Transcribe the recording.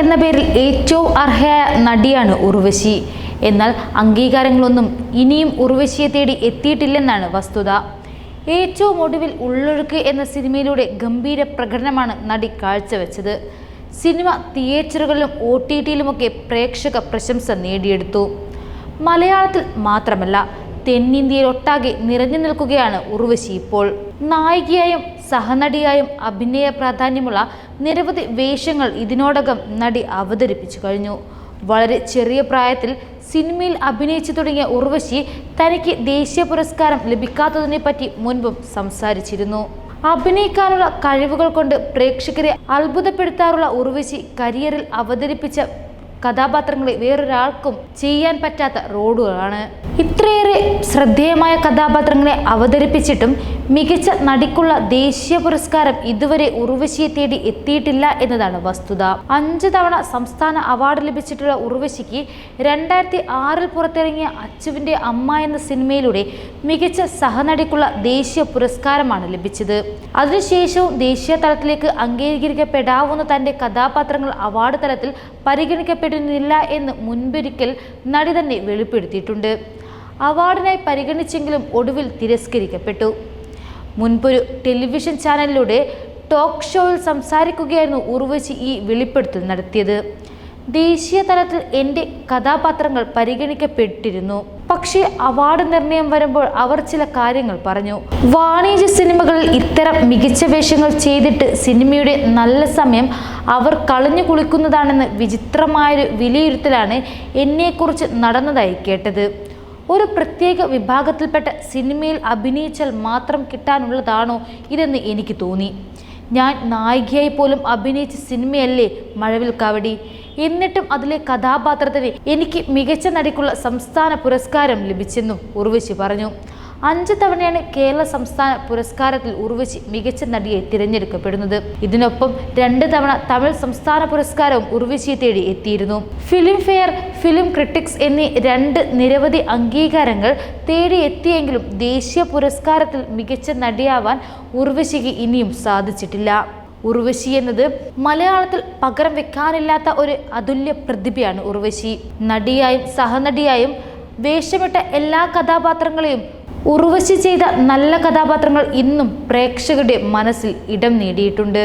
എന്ന പേരിൽ ഏറ്റവും അർഹയായ നടിയാണ് ഉർവശി. എന്നാൽ അംഗീകാരങ്ങളൊന്നും ഇനിയും ഉർവശിയെ തേടി എത്തിയിട്ടില്ലെന്നാണ് വസ്തുത. ഏറ്റവും ഒടുവിൽ ഉള്ളൊഴുക്ക് എന്ന സിനിമയിലൂടെ ഗംഭീര പ്രകടനമാണ് നടി കാഴ്ചവെച്ചത്. സിനിമ തിയേറ്ററുകളിലും ഒ ടി ടിയിലുമൊക്കെ പ്രേക്ഷക പ്രശംസ നേടിയെടുത്തു. മലയാളത്തിൽ മാത്രമല്ല തെന്നിന്ത്യയിലൊട്ടാകെ നിറഞ്ഞു നിൽക്കുകയാണ് ഉർവശി ഇപ്പോൾ. നായികയായും സഹനടിയായും അഭിനയ പ്രാധാന്യമുള്ള നിരവധി വേഷങ്ങൾ ഇതിനോടകം നടി അവതരിപ്പിച്ചു കഴിഞ്ഞു. വളരെ ചെറിയ പ്രായത്തിൽ സിനിമയിൽ അഭിനയിച്ചു തുടങ്ങിയ ഉർവശി തനിക്ക് ദേശീയ പുരസ്കാരം ലഭിക്കാത്തതിനെ പറ്റി മുൻപും സംസാരിച്ചിരുന്നു. അഭിനയിക്കാനുള്ള കഴിവുകൾ കൊണ്ട് പ്രേക്ഷകരെ അത്ഭുതപ്പെടുത്താറുള്ള ഉർവശി കരിയറിൽ അവതരിപ്പിച്ച കഥാപാത്രങ്ങളെ വേറൊരാൾക്കും ചെയ്യാൻ പറ്റാത്ത റോഡുകളാണ്. ഇത്രയേറെ ശ്രദ്ധേയമായ കഥാപാത്രങ്ങളെ അവതരിപ്പിച്ചിട്ടും മികച്ച നടിക്കുള്ള ദേശീയ പുരസ്കാരം ഇതുവരെ ഉർവശിയെ തേടി എത്തിയിട്ടില്ല എന്നതാണ് വസ്തുത. അഞ്ച് തവണ സംസ്ഥാന അവാർഡ് ലഭിച്ചിട്ടുള്ള ഉർവശിക്ക് രണ്ടായിരത്തി ആറിൽ പുറത്തിറങ്ങിയ അച്ചുവിന്റെ അമ്മ എന്ന സിനിമയിലൂടെ മികച്ച സഹനടിക്കുള്ള ദേശീയ പുരസ്കാരമാണ് ലഭിച്ചത്. അതിനുശേഷവും ദേശീയ തലത്തിലേക്ക് അംഗീകരിക്കപ്പെടാവുന്ന തന്റെ കഥാപാത്രങ്ങൾ അവാർഡ് തലത്തിൽ പരിഗണിക്കപ്പെടുന്നില്ല എന്ന് മുൻപൊരിക്കൽ നടി തന്നെ വെളിപ്പെടുത്തിയിട്ടുണ്ട്. അവാർഡിനായി പരിഗണിച്ചെങ്കിലും ഒടുവിൽ തിരസ്കരിക്കപ്പെട്ടു. മുൻപൊരു ടെലിവിഷൻ ചാനലിലൂടെ ടോക്ക് ഷോയിൽ സംസാരിക്കുകയായിരുന്നു ഉർവശി ഈ വെളിപ്പെടുത്തൽ നടത്തിയത്. ദേശീയ തലത്തിൽ എന്റെ കഥാപാത്രങ്ങൾ പരിഗണിക്കപ്പെട്ടിരുന്നു. പക്ഷേ അവാർഡ് നിർണയം വരുമ്പോൾ അവർ ചില കാര്യങ്ങൾ പറഞ്ഞു. വാണിജ്യ സിനിമകളിൽ ഇത്തരം മികച്ച വേഷങ്ങൾ ചെയ്തിട്ട് സിനിമയുടെ നല്ല സമയം അവർ കളഞ്ഞു കുളിക്കുന്നതാണെന്ന് വിചിത്രമായൊരു വിലയിരുത്തലാണ് എന്നെക്കുറിച്ച് നടന്നതായി കേട്ടത്. ഒരു പ്രത്യേക വിഭാഗത്തിൽപ്പെട്ട സിനിമയിൽ അഭിനയിച്ചാൽ മാത്രം കിട്ടാനുള്ളതാണോ ഇതെന്ന് എനിക്ക് തോന്നി. ഞാൻ നായികയായി പോലും അഭിനയിച്ച സിനിമയല്ലേ മഴവിൽ കവടി? എന്നിട്ടും അതിലെ കഥാപാത്രത്തിന് എനിക്ക് മികച്ച നടിക്കുള്ള സംസ്ഥാന പുരസ്കാരം ലഭിച്ചെന്നും ഉർവശി പറഞ്ഞു. അഞ്ച് തവണയാണ് കേരള സംസ്ഥാന പുരസ്കാരത്തിൽ ഉർവശി മികച്ച നടിയെ തിരഞ്ഞെടുക്കപ്പെടുന്നത്. ഇതിനൊപ്പം രണ്ട് തവണ തമിഴ് സംസ്ഥാന പുരസ്കാരവും ഉർവശിയെ തേടി എത്തിയിരുന്നു. ഫിലിം ഫെയർ ഫിലിം ക്രിട്ടിക്സ് എന്നീ രണ്ട് നിരവധി അംഗീകാരങ്ങൾ തേടി എത്തിയെങ്കിലും ദേശീയ പുരസ്കാരത്തിൽ മികച്ച നടിയാവാൻ ഉർവശിക്ക് ഇനിയും സാധിച്ചിട്ടില്ല. ഉർവശി എന്നത് മലയാളത്തിൽ പകരം വെക്കാനില്ലാത്ത ഒരു അതുല്യ പ്രതിഭയാണ് ഉർവശി. നടിയായും സഹനടിയായും വേഷമിട്ട എല്ലാ കഥാപാത്രങ്ങളെയും ഉർവശി ചെയ്ത നല്ല കഥാപാത്രങ്ങൾ ഇന്നും പ്രേക്ഷകരുടെ മനസ്സിൽ ഇടം നേടിയിട്ടുണ്ട്.